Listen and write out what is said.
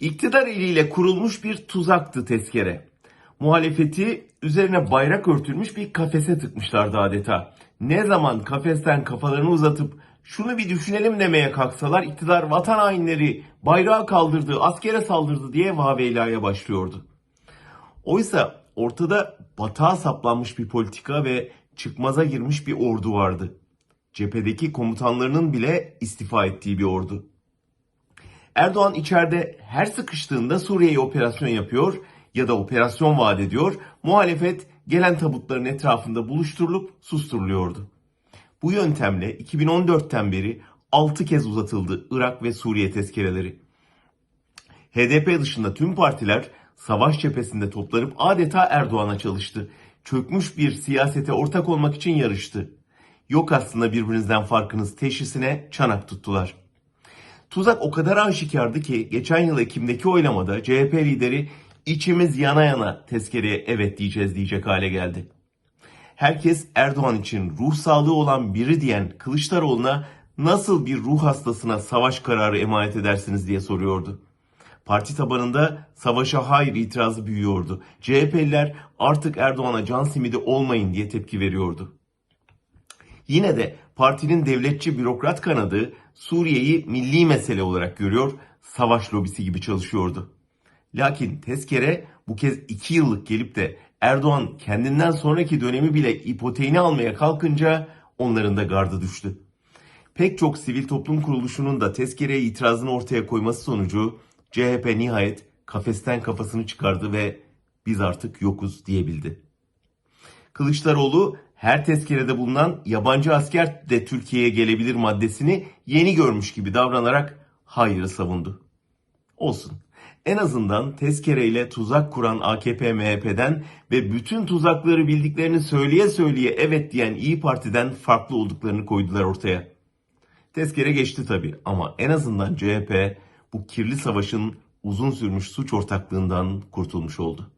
İktidar eliyle kurulmuş bir tuzaktı tezkere. Muhalefeti üzerine bayrak örtülmüş bir kafese tıkmışlardı adeta. Ne zaman kafesten kafalarını uzatıp şunu bir düşünelim demeye kalksalar iktidar vatan hainleri bayrağı kaldırdı, askere saldırdı diye vaveylaya başlıyordu. Oysa ortada batağa saplanmış bir politika ve çıkmaza girmiş bir ordu vardı. Cephedeki komutanlarının bile istifa ettiği bir ordu. Erdoğan içeride her sıkıştığında Suriye'ye operasyon yapıyor ya da operasyon vaat ediyor. Muhalefet gelen tabutların etrafında buluşturulup susturuluyordu. Bu yöntemle 2014'ten beri 6 kez uzatıldı Irak ve Suriye tezkereleri. HDP dışında tüm partiler savaş cephesinde toplanıp adeta Erdoğan'a çalıştı. Çökmüş bir siyasete ortak olmak için yarıştı. Yok aslında birbirinizden farkınız teşhisine çanak tuttular. Tuzak o kadar aşikardı ki geçen yıl Ekim'deki oylamada CHP lideri içimiz yana yana tezkereye evet diyeceğiz diyecek hale geldi. Herkes Erdoğan için ruh sağlığı olan biri diyen Kılıçdaroğlu'na nasıl bir ruh hastasına savaş kararı emanet edersiniz diye soruyordu. Parti tabanında savaşa hayır itirazı büyüyordu. CHP'liler artık Erdoğan'a can simidi olmayın diye tepki veriyordu. Yine de partinin devletçi bürokrat kanadı Suriye'yi milli mesele olarak görüyor, savaş lobisi gibi çalışıyordu. Lakin tezkere bu kez iki yıllık gelip de Erdoğan kendinden sonraki dönemi bile ipoteğini almaya kalkınca onların da gardı düştü. Pek çok sivil toplum kuruluşunun da tezkereye itirazını ortaya koyması sonucu CHP nihayet kafesten kafasını çıkardı ve biz artık yokuz diyebildi. Kılıçdaroğlu her tezkerede bulunan yabancı asker de Türkiye'ye gelebilir maddesini yeni görmüş gibi davranarak hayırı savundu. Olsun. En azından tezkereyle tuzak kuran AKP MHP'den ve bütün tuzakları bildiklerini söyleye söyleye evet diyen İyi Parti'den farklı olduklarını koydular ortaya. Tezkere geçti tabi ama en azından CHP bu kirli savaşın uzun sürmüş suç ortaklığından kurtulmuş oldu.